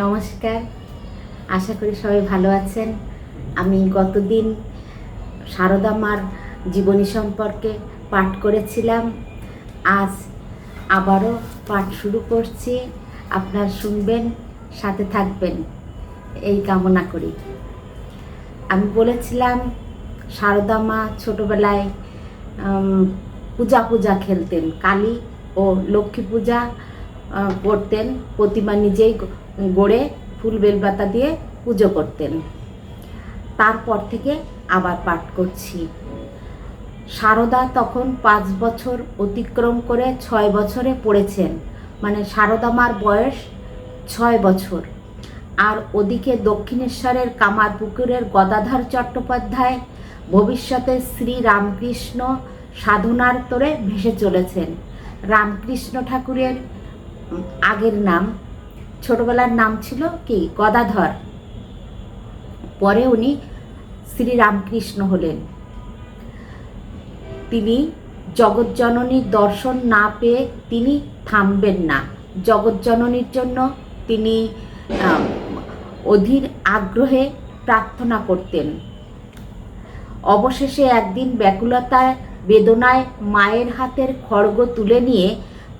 নমস্কার। আশা করি সবাই ভালো আছেন। আমি গতদিন সারদা মার জীবনী সম্পর্কে পাঠ করেছিলাম। আজ আবারও পাঠ শুরু করছি। আপনার শুনবেন, সাথে থাকবেন। এই কামনা করি। আমি বলেছিলাম, সারদা মা ছোটোবেলায় পূজা পূজা খেলতেন। কালী ও লক্ষ্মী পূজা করতেন। প্রতিমা নিজেই গড়ে ফুল বেলপাতা দিয়ে পুজো করতেন। তারপর থেকে আবার পাঠ করছি। সারদা তখন পাঁচ বছর অতিক্রম করে ছয় বছরে পড়েছেন। মানে সারদা মার বয়স ছয় বছর। আর ওদিকে দক্ষিণেশ্বরের কামারপুকুরের গদাধর চট্টোপাধ্যায় ভবিষ্যতে শ্রী রামকৃষ্ণ সাধনার তোরে ভেসে চলেছেন। রামকৃষ্ণ ঠাকুরের আগের নাম ছোটবেলার নাম ছিল কি? গদাধর। পরে উনি শ্রী রামকৃষ্ণ হলেন। তিনি জগৎজননীর দর্শন না পেয়ে তিনি থামবেন না। জগৎজননীর জন্য তিনি অধীর আগ্রহে প্রার্থনা করতেন। অবশেষে একদিন ব্যাকুলতায় বেদনায় মায়ের হাতের খড়গ তুলে নিয়ে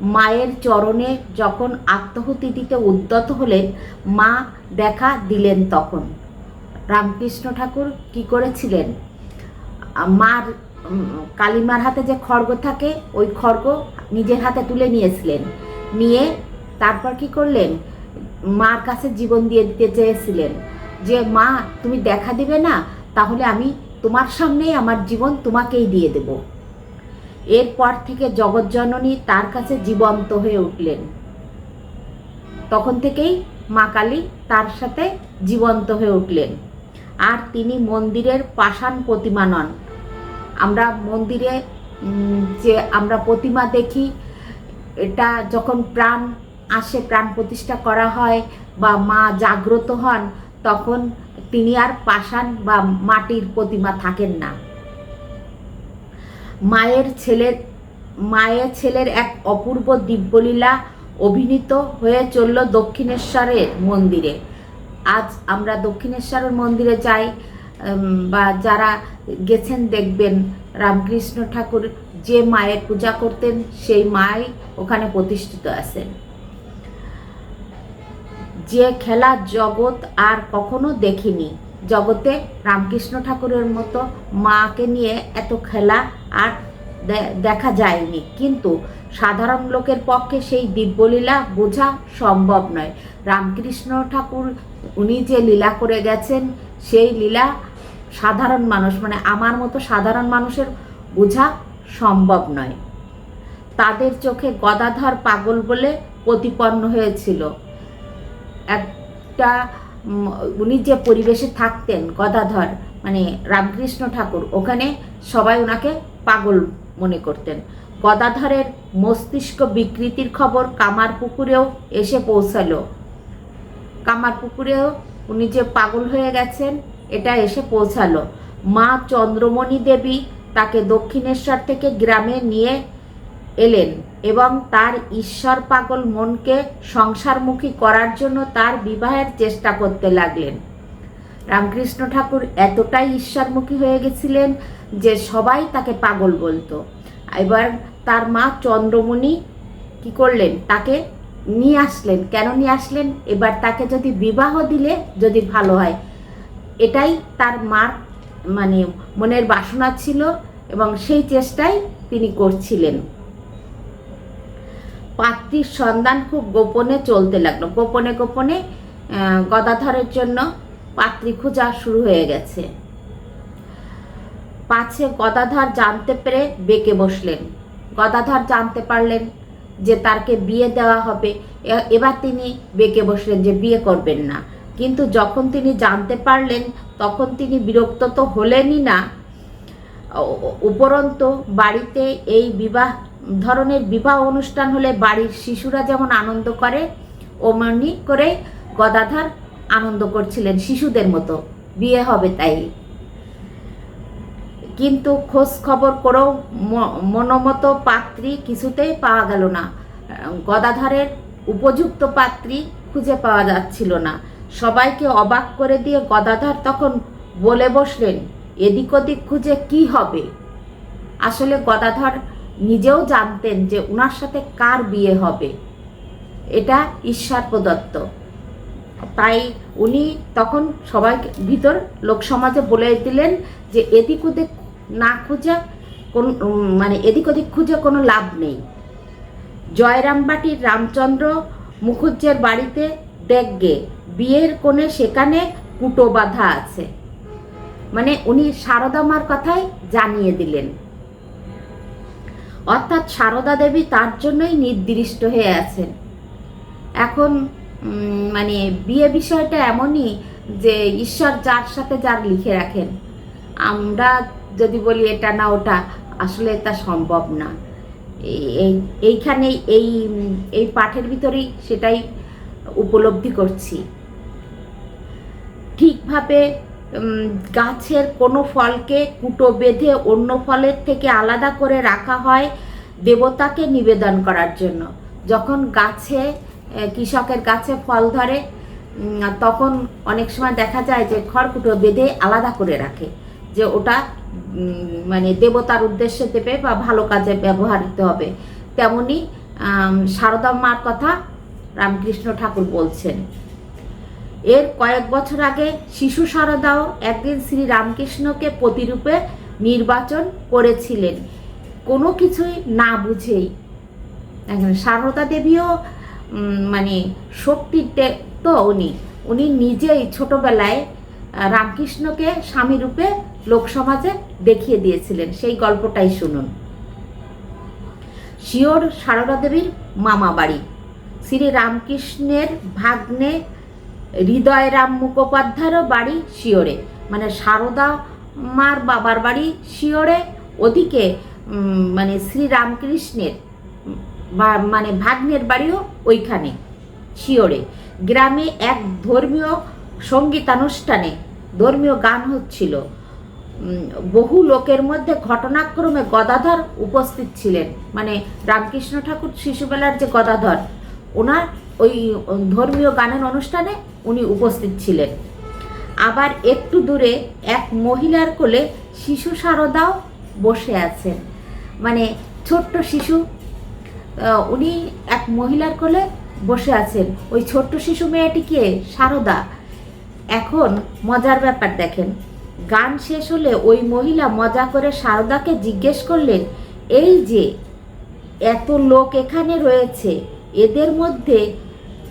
মায়ের চরণে যখন আত্মহুতি দিতে উদ্যত হলেন, মা দেখা দিলেন তখন। রামকৃষ্ণ ঠাকুর কি করেছিলেন? মার কালিমার হাতে যে খড়গ থাকে, ওই খড়গ নিজের হাতে তুলে নিয়েছিলেন। নিয়ে তারপর কি করলেন? মার কাছে জীবন দিয়ে দিতে চেয়েছিলেন যে, মা, তুমি দেখা দিবে না, তাহলে আমি তোমার সামনেই আমার জীবন তোমাকেই দিয়ে দেব। এরপর থেকে জগৎজননী তার কাছে জীবন্ত হয়ে উঠলেন। তখন থেকেই মা কালী তার সাথে জীবন্ত হয়ে উঠলেন। আর তিনি মন্দিরের পাষাণ প্রতিমা নন। আমরা মন্দিরে যে আমরা প্রতিমা দেখি, এটা যখন প্রাণ আসে, প্রাণ প্রতিষ্ঠা করা হয় বা মা জাগ্রত হন, তখন তিনি আর পাষাণ বা মাটির প্রতিমা থাকেন না। মায়ের ছেলের মায়ের ছেলের এক অপূর্ব দিব্যলীলা অভিনীত হয়ে চলল দক্ষিণেশ্বরের মন্দিরে। আজ আমরা দক্ষিণেশ্বরের মন্দিরে যাই বা যারা গেছেন দেখবেন রামকৃষ্ণ ঠাকুর যে মায়ের পূজা করতেন, সেই মাই ওখানে প্রতিষ্ঠিত আছেন। যে খেলা জগৎ আর কখনো দেখিনি। জগতে রামকৃষ্ণ ঠাকুরের মতো মাকে নিয়ে এত খেলা আর দেখা যায়নি। কিন্তু সাধারণ লোকের পক্ষে সেই দিব্যলীলা বোঝা সম্ভব নয়। রামকৃষ্ণ ঠাকুর, উনি যে লীলা করে গেছেন, সেই লীলা সাধারণ মানুষ মানে আমার মতো সাধারণ মানুষের বোঝা সম্ভব নয়। তাদের চোখে গদাধর পাগল বলে প্রতিপন্ন হয়েছিল। একটা উনি যে পরিবেশে থাকতেন, গদাধর মানে রামকৃষ্ণ ঠাকুর, ওখানে সবাই ওনাকে পাগল মনে করতেন। গদাধরের মস্তিষ্ক বিকৃতির খবর কামারপুকুরেও এসে পৌঁছালো। কামারপুকুরেও উনি যে পাগল হয়ে গেছেন, এটা এসে পৌঁছালো। মা চন্দ্রমণি দেবী তাকে দক্ষিণেশ্বর থেকে গ্রামে নিয়ে এলেন এবং তার ঈশ্বর পাগল মনকে সংসারমুখী করার জন্য তার বিবাহের চেষ্টা করতে লাগলেন। রামকৃষ্ণ ঠাকুর এতটাই ঈশ্বরমুখী হয়ে গেছিলেন যে সবাই তাকে পাগল বলতো। এবার তার মা চন্দ্রমণি কি করলেন? তাকে নিয়ে আসলেন। কেন নিয়ে আসলেন? এবার তাকে যদি বিবাহ দিলে যদি ভালো হয়। এটাই তার মার মানে মনের বাসনা ছিল এবং সেই চেষ্টাই তিনি করছিলেন। পাত্রীর সন্ধান খুব গোপনে চলতে লাগল। গোপনে গোপনে গদাধরের জন্য পাত্রী খোঁজা শুরু হয়ে গেছে। পাছে গদাধর জানতে পেরে বেঁকে বসলেন। গদাধর জানতে পারলেন যে তারকে বিয়ে দেওয়া হবে। এবার তিনি বেঁকে বসলেন যে বিয়ে করবেন না। কিন্তু যখন তিনি জানতে পারলেন, তখন তিনি বিরক্ত তো হলেনই না উপরন্তু বাড়িতে এই বিবাহ, ধরনের বিবাহ অনুষ্ঠান হলে বাড়ির শিশুরা যেমন আনন্দ করে ওমনি করে গদাধর আনন্দ করছিলেন শিশুদের মতো। বিয়ে হবে তাই। কিন্তু খোঁজ খবর করেও মনোমতো পাত্রী কিছুতেই পাওয়া গেল না। গদাধরের উপযুক্ত পাত্রী খুঁজে পাওয়া যাচ্ছিল না। সবাইকে অবাক করে দিয়ে গদাধর তখন বলে বসলেন এদিক ওদিক খুঁজে কি হবে? আসলে গদাধর নিজেও জানতেন যে ওনার সাথে কার বিয়ে হবে। এটা ঈশ্বর প্রদত্ত তাই উনি তখন সবাই ভিতর লোক সমাজে বলে দিলেন যে এদিক ওদিক না খুঁজে কোন মানে এদিক ওদিক খুঁজে কোনো লাভ নেই। জয়রামবাটির রামচন্দ্র মুখুজ্জের বাড়িতে দেখগে, বিয়ের কোণে সেখানে কুটো বাঁধা আছে। মানে উনি সারদামার কথাই জানিয়ে দিলেন। অর্থাৎ সারদা দেবী তার জন্যই নির্দিষ্ট হয়ে আছেন। এখন মানে বিয়ে বিষয়টা এমনই যে ঈশ্বর যার সাথে যার লিখে রাখেন। আমরা যদি বলি এটা না ওটা, আসলে তা সম্ভব না। এই- এই এইখানেই এই এই পাঠের ভিতরেই সেটাই উপলব্ধি করছি। ঠিকভাবে গাছের কোনো ফলকে কুটো বেঁধে অন্য ফলের থেকে আলাদা করে রাখা হয় দেবতাকে নিবেদন করার জন্য। যখন গাছে কৃষকের গাছে ফল ধরে তখন অনেক সময় দেখা যায় যে খড়কুটো বেঁধে আলাদা করে রাখে। যে ওটা মানে দেবতার উদ্দেশ্যে দেবে বা ভালো কাজে ব্যবহৃত হবে। তেমনি সারদা মার কথা রামকৃষ্ণ ঠাকুর বলছেন। এর কয়েক বছর আগে শিশু সারদাও একদিন শ্রী রামকৃষ্ণকে প্রতিরূপে নির্বাচন করেছিলেন। কোনো কিছুই না বুঝেই। সারদা দেবীও মানে শক্তির তো উনি। উনি নিজেই ছোটবেলায় রামকৃষ্ণকে স্বামী রূপে লোকসমাজে দেখিয়ে দিয়েছিলেন। সেই গল্পটাই শুনুন। শিওর সারদা দেবীর মামা বাড়ি শ্রী রামকৃষ্ণের ভাগ্নে হৃদয়রাম মুখোপাধ্যায়েরও বাড়ি শিওরে মানে সারদা মার বাবার বাড়ি শিওরে ওদিকে মানে শ্রী রামকৃষ্ণের, বা- মানে ভাগ্নের বাড়িও ওইখানে শিওরে গ্রামে এক ধর্মীয় সঙ্গীতানুষ্ঠানে ধর্মীয় গান হচ্ছিল। বহু লোকের মধ্যে ঘটনাক্রমে গদাধর উপস্থিত ছিলেন। মানে রামকৃষ্ণ ঠাকুর শিশুবেলার যে গদাধর, ওনার ওই ধর্মীয় গানের অনুষ্ঠানে উনি উপস্থিত ছিলেন। আবার একটু দূরে এক মহিলার কোলে শিশু সারদাও বসে আছেন। মানে ছোট্ট শিশু উনি এক মহিলার কোলে বসে আছেন। ওই ছোট্ট শিশু মেয়েটিকে সারদা। এখন মজার ব্যাপার দেখেন। গান শেষ হলে ওই মহিলা মজা করে সারদাকে জিজ্ঞেস করলেন, এই যে, এত লোক এখানে রয়েছে, এদের মধ্যে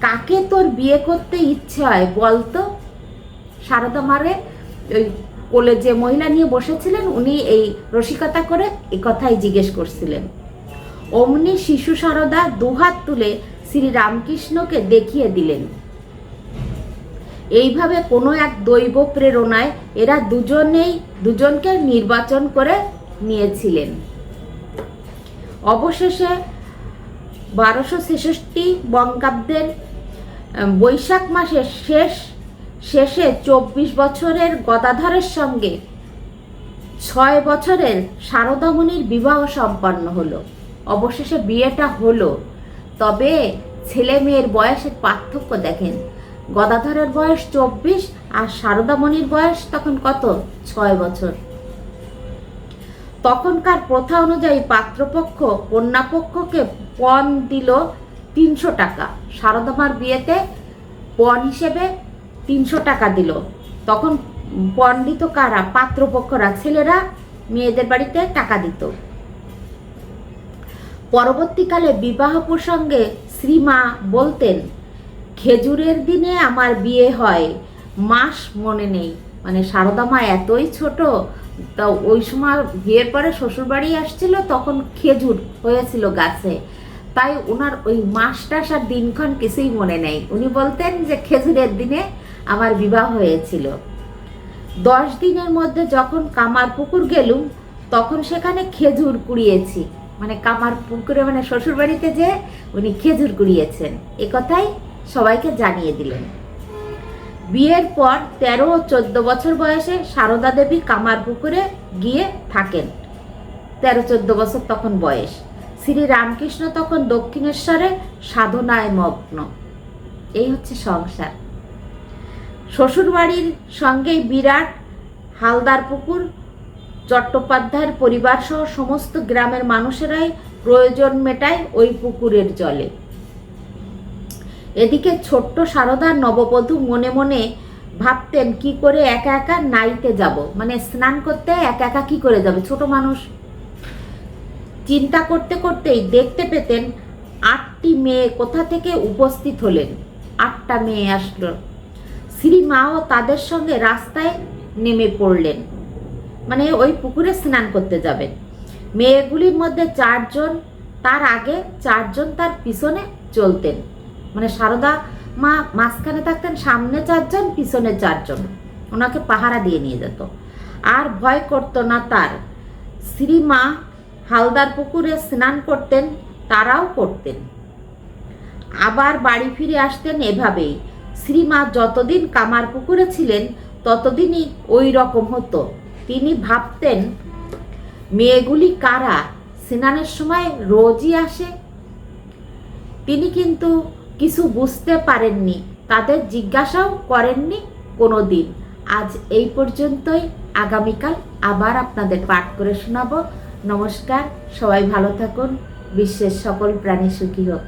কাকে তোর বিয়ে করতে ইচ্ছে হয় বলতো? সারদা মারে, ওই কোলে যে মহিলা নিয়ে বসেছিলেন, উনি এই রসিকতা করে এ কথাই জিজ্ঞেস করছিলেন। অমনি শিশু সারদা দুহাত তুলে শ্রী রামকৃষ্ণকে দেখিয়ে দিলেন। এইভাবে কোনো এক দৈব প্রেরণায় এরা দুজনেই, দুজনকে নির্বাচন করে নিয়েছিলেন। অবশেষে বারোশো ছেষট্টি বঙ্গাব্দের বৈশাখ মাসের শেষ, শেষে চব্বিশ বছরের গদাধরের সঙ্গে ছয় বছরের শারদামণির বিবাহ সম্পন্ন হলো। অবশেষে বিয়েটা হলো। তবে ছেলে মেয়ের বয়সের পার্থক্য দেখেন। গদাধরের বয়স চব্বিশ আর শারদামণির বয়স তখন কত? ছয় বছর। তখনকার প্রথা অনুযায়ী পাত্রপক্ষ, কন্যাপক্ষকে পণ দিল তিনশো টাকা। শারদামার বিয়েতে পণ হিসেবে তিনশো টাকা দিল। তখন পণ দিত কারা? পাত্রপক্ষরা, ছেলেরা মেয়েদের বাড়িতে টাকা দিত। পরবর্তীকালে বিবাহ প্রসঙ্গে শ্রীমা বলতেন, খেজুরের দিনে আমার বিয়ে হয়, মাস মনে নেই। মানে সারদা মা এতই ছোট, তা ওই সময় বিয়ের পরে শ্বশুরবাড়ি আসছিল, তখন খেজুর হয়েছিল গাছে। তাই ওনার ওই মাসটাস আর দিনক্ষণ কিছুই মনে নেই। উনি বলতেন যে খেজুরের দিনে আমার বিবাহ হয়েছিল। দশ দিনের মধ্যে যখন কামার পুকুর গেলুম, তখন সেখানে খেজুর কুড়িয়েছি। মানে কামার পুকুরে মানে শ্বশুরবাড়িতে যে উনি খেজুর কুড়িয়েছেন। এ কথাই সবাইকে জানিয়ে দিলেন। বিয়ের পর তেরো ও চোদ্দ বছর বয়সে সারদা দেবী কামার পুকুরে গিয়ে থাকেন। তেরো চোদ্দ বছর তখন বয়স। শ্রী রামকৃষ্ণ তখন দক্ষিণেশ্বরে সাধনায় মগ্ন এই হচ্ছে সংসার। শ্বশুরবাড়ির সঙ্গেই বিরাট, হালদার পুকুর, চট্টোপাধ্যায়ের পরিবার সহ সমস্ত গ্রামের মানুষেরাই প্রয়োজন মেটায় ওই পুকুরের জলে। এদিকে ছোট্ট সারদা নববধূ মনে মনে ভাবতেন, কি করে একা একা নাইতে যাব? মানে স্নান করতে একা একা কি করে যাবে? ছোট মানুষ চিন্তা করতে করতেই দেখতে পেতেন আটটি মেয়ে কোথা থেকে উপস্থিত হলেন। আটটা মেয়ে আসলো। শ্রীমাও তাদের সঙ্গে রাস্তায় নেমে পড়লেন। মানে ওই পুকুরে স্নান করতে যাবেন মেয়েগুলির মধ্যে চারজন, তার আগে চারজন তার পিছনে চলতেন। মানে সারদা মা মাঝখানে থাকতেন, সামনে চারজন, পিছনে চারজন। ওনাকে পাহারা দিয়ে নিয়ে যেত। আর ভয় করতো না তার। শ্রীমা হালদার পুকুরে স্নান করতেন, তারাও করতেন। আবার বাড়ি ফিরে আসতেন এভাবেই। শ্রীমা যতদিন কামার পুকুরে ছিলেন, ততদিনই ওই রকম হতো। তিনি ভাবতেন, মেয়েগুলি কারা? স্নানের সময় রোজই আসে? তিনি কিন্তু কিছু বুঝতে পারেননি। তাদের জিজ্ঞাসাও করেননি কোনো দিন আজ এই পর্যন্তই। আগামীকাল আবার আপনাদের পাঠ করে শোনাবো। নমস্কার সবাই ভালো থাকুন বিশ্বের সকল প্রাণী সুখী হোক।